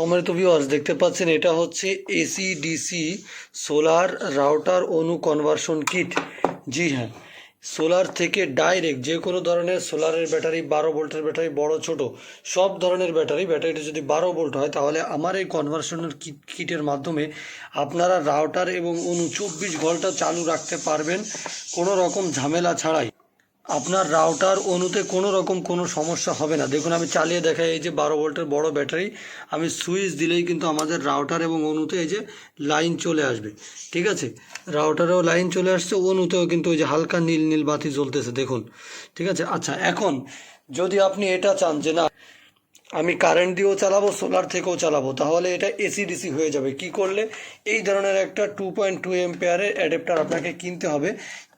সম্মানিত ভিউয়ার্স দেখতে পাচ্ছেন, এটা হচ্ছে এসি ডিসি সোলার রাউটার অনু কনভার্সন কিট জি হ্যাঁ সোলার থেকে ডাইরেক্ট যে কোনো ধরনের সোলারের ব্যাটারি বারো ভোল্টের ব্যাটারি বড়, ছোট, সব ধরনের ব্যাটারি ব্যাটারিটা যদি বারো ভোল্ট হয়, তাহলে আমার এই কনভার্সনের কিট কিটের মাধ্যমে আপনারা রাউটার এবং অনু চব্বিশ ঘণ্টা চালু রাখতে পারবেন, কোনো রকম ঝামেলা ছাড়াই। আপনার রাউটার অনুতে কোনো রকম কোনো সমস্যা হবে না। দেখুন, আমি চালিয়ে দেখাই, এই যে বারো ভোল্টের বড় ব্যাটারি, আমি সুইচ দিলেই কিন্তু আমাদের রাউটার এবং অনুতে এই যে লাইন চলে আসবে। ঠিক আছে? রাউটারেও লাইন চলে আসছে অনুতেও কিন্তু ওই যে হালকা নীল নীল বাতি জ্বলতেছে, দেখুন। ঠিক আছে? আচ্ছা এখন যদি আপনি এটা চান যে না, আমি কারেন্ট দিয়েও চালাবো সোলার থেকেও চালাবো, তাহলে এটা এসি ডিসি হয়ে যাবে। কি করলে? এই ধরনের একটা টু পয়েন্ট টু এম্পেয়ারের অ্যাডাপ্টার আপনাকে কিনতে হবে।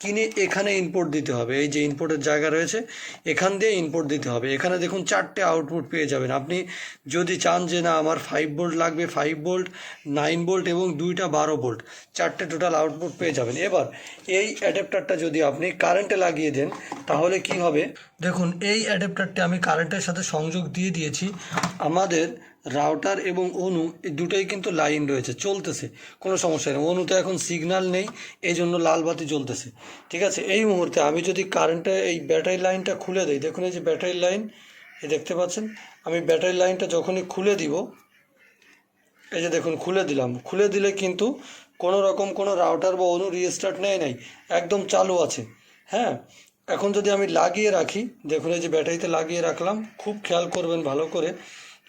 কিনে এখানে ইনপুট দিতে হবে। এই যে ইনপুটের জায়গা রয়েছে, এখান দিয়ে ইনপুট দিতে হবে। এখানে দেখুন চারটে আউটপুট পেয়ে যাবেন। আপনি যদি চান যে না, আমার ফাইভ ভোল্ট লাগবে ফাইভ ভোল্ট নাইন ভোল্ট এবং দুইটা বারো ভোল্ট চারটে টোটাল আউটপুট পেয়ে যাবেন। এবার এই অ্যাডাপ্টারটা যদি আপনি কারেন্টে লাগিয়ে দেন, তাহলে কি হবে? দেখুন, এই অ্যাডাপ্টারটা আমি কারেন্টের সাথে সংযোগ দিয়ে দিয়েছি। আমাদের রাউটার এবং অনু এই দুটোই কিন্তু লাইন রয়েছে, চলতেছে, কোনো সমস্যা নেই। অনুতে এখন সিগন্যাল নেই এই জন্য লাল বাতি জ্বলতেছে। ঠিক আছে, এই মুহূর্তে আমি যদি কারেন্টে এই ব্যাটারি লাইনটা খুলে দিই, দেখুন এই যে ব্যাটারি লাইন এই দেখতে পাচ্ছেন? আমি ব্যাটারি লাইনটা যখনই খুলে দিব, এই যে দেখুন, খুলে দিলাম। খুলে দিলে কিন্তু কোনো রকম কোনো রাউটার বা অনু রিস্টার্ট নেয় নাই, একদম চালু আছে। হ্যাঁ এখন যদি আমি লাগিয়ে রাখি, দেখুন এই যে ব্যাটারিতে লাগিয়ে রাখলাম, খুব খেয়াল করবেন ভালো করে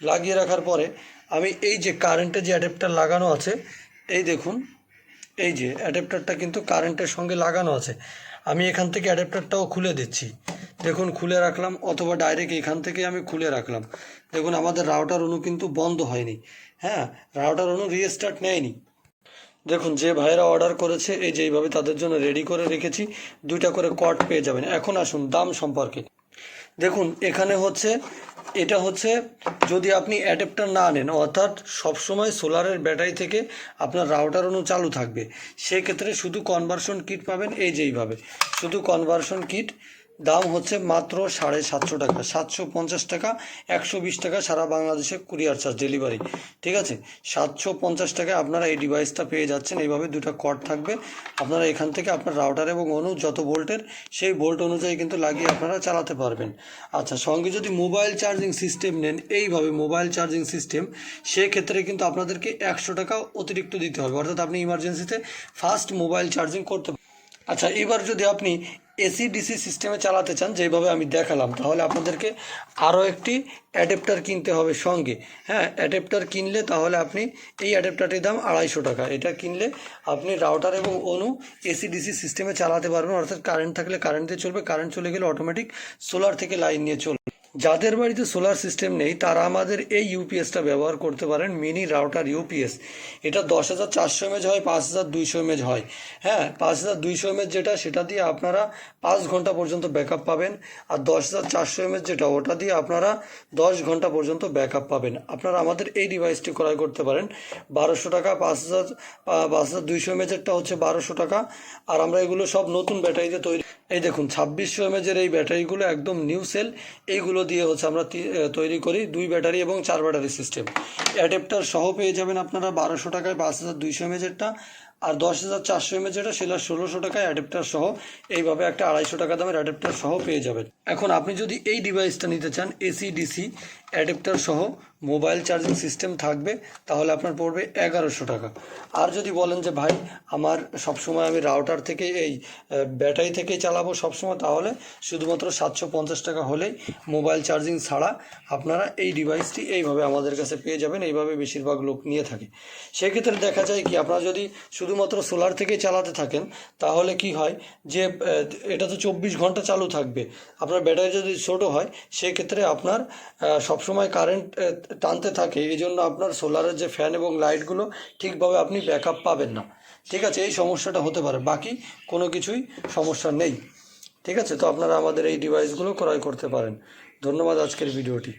লাগিয়ে রাখার পরে আমি এই যে কারেন্টে যে অ্যাডাপ্টার লাগানো আছে, এই দেখুন, এই যে অ্যাডাপ্টারটা কিন্তু কারেন্টের সঙ্গে লাগানো আছে। আমি এখান থেকে অ্যাডাপ্টারটাও খুলে দিচ্ছি। দেখুন, খুলে রাখলাম, অথবা ডাইরেক্ট এখান থেকে আমি খুলে রাখলাম। দেখুন, আমাদের রাউটার অনু কিন্তু বন্ধ হয়নি। হ্যাঁ রাউটার অনু রিস্টার্ট নেয়নি। দেখুন, যে ভাইরা অর্ডার করেছে, এই যে এইভাবে তাদের জন্য রেডি করে রেখেছি। দুইটা করে কট পেয়ে যাবেন। এখন আসুন দাম সম্পর্কে। দেখুন, এখানে হচ্ছে, এটা হচ্ছে, যদি আপনি অ্যাডাপ্টার না আনেন অর্থাৎ সবসময় সোলারের ব্যাটারি থেকে আপনার রাউটার অনু চালু থাকবে, সেক্ষেত্রে শুধু কনভার্সন কিট পাবেন, এই যেইভাবে শুধু কনভার্সন কিট দাম হচ্ছে মাত্র সাড়ে সাতশো টাকা। সাতশো পঞ্চাশ টাকা, একশো বিশ টাকা সারা বাংলাদেশে কুরিয়ার চার্জ, ডেলিভারি। ঠিক আছে? সাতশো পঞ্চাশ টাকায় আপনারা এই ডিভাইসটা পেয়ে যাচ্ছেন। এইভাবে দুটো কর্ড থাকবে। আপনারা এখান থেকে আপনার রাউটার এবং অনু, যত ভোল্টের, সেই ভোল্ট অনুযায়ী কিন্তু লাগিয়ে আপনারা চালাতে পারবেন। আচ্ছা সঙ্গে যদি মোবাইল চার্জিং সিস্টেম নেন, এইভাবে মোবাইল চার্জিং সিস্টেম, সেক্ষেত্রে কিন্তু আপনাদেরকে একশো টাকা অতিরিক্ত দিতে হবে। অর্থাৎ আপনি ইমার্জেন্সিতে ফাস্ট মোবাইল চার্জিং করতে আচ্ছা এবার যদি আপনি এসি ডিসি সিস্টেমে চালাতে চান, যেভাবে আমি দেখালাম, তাহলে আপনাদেরকে আরও একটি অ্যাডেপ্টার কিনতে হবে সঙ্গে। হ্যাঁ অ্যাডাপ্টার কিনলে তাহলে আপনি এই অ্যাডেপ্টারটির দাম আড়াইশো টাকা। এটা কিনলে আপনি রাউটার এবং অনু এসি ডিসি সিস্টেমে চালাতে পারবেন, অর্থাৎ কারেন্ট থাকলে কারেন্ট দিয়ে চলবে কারেন্ট চলে গেলে অটোমেটিক সোলার থেকে লাইন নিয়ে চলবে। যাদের বাড়িতে সোলার সিস্টেম নেই, তারা আমাদের এই ইউপিএসটা ব্যবহার করতে পারেন মিনি রাউটার ইউপিএস এটা দশ হাজার চারশো এমএজ হয়, পাঁচ হাজার দুইশো এমএজ হয়। হ্যাঁ পাঁচ হাজার দুইশো এমএজ যেটা, সেটা দিয়ে আপনারা পাঁচ ঘণ্টা পর্যন্ত ব্যাকআপ পাবেন আর দশ হাজার চারশো এমএজ যেটা, ওটা দিয়ে আপনারা দশ ঘণ্টা পর্যন্ত ব্যাকআপ পাবেন। আপনারা আমাদের এই ডিভাইসটি ক্রয় করতে পারেন। বারোশো টাকা, পাঁচ হাজার পাঁচ হাজার দুইশো এমএজেরটা হচ্ছে বারোশো টাকা। আর আমরা এগুলো সব নতুন ব্যাটারিতে তৈরি এই দেখুন, ছাব্বিশশো এমএজের এই ব্যাটারিগুলো একদম নিউ সেল এইগুলো দিয়ে হচ্ছে আমরা তৈরি করি দুই ব্যাটারি এবং চার ব্যাটারি সিস্টেম। অ্যাডাপ্টার সহ পেয়ে যাবেন আপনারা বারোশো টাকায় পাঁচ হাজার দুইশো এমএজেরটা আর দশ হাজার চারশো এম যেটা সেটা ষোলোশো টাকায় অ্যাডাপ্টার সহ এইভাবে একটা আড়াইশো টাকা দামের অ্যাডাপ্টার সহ পেয়ে যাবেন। এখন আপনি যদি এই ডিভাইসটা নিতে চান এসি ডিসি অ্যাডাপ্টার সহ মোবাইল চার্জিং সিস্টেম থাকবে তাহলে আপনার পড়বে এগারোশো টাকা। আর যদি বলেন যে ভাই আমার সবসময় আমি রাউটার থেকে এই ব্যাটারি থেকেই চালাবো সবসময় তাহলে শুধুমাত্র সাতশো পঞ্চাশ টাকা হলেই মোবাইল চার্জিং ছাড়া আপনারা এই ডিভাইসটি এইভাবে আমাদের কাছে পেয়ে যাবেন এইভাবে বেশিরভাগ লোক নিয়ে থাকে। সেক্ষেত্রে দেখা যায় কি আপনারা যদি শুধুমাত্র সোলার থেকেই চালাতে থাকেন তাহলে কি হয় যে এটা তো চব্বিশ ঘণ্টা চালু থাকবে। আপনার ব্যাটারি যদি ছোটো হয় সেক্ষেত্রে আপনার আহ, সবসময় কারেন্ট টানতে থাকে এই জন্য আপনার সোলারের যে ফ্যান এবং লাইটগুলো ঠিকভাবে আপনি ব্যাক পাবেন না। ঠিক আছে, এই সমস্যাটা হতে পারে, বাকি কোনো কিছুই সমস্যা নেই। ঠিক আছে, তো আপনারা আমাদের এই ডিভাইসগুলো ক্রয় করতে পারেন। ধন্যবাদ আজকের ভিডিওটি।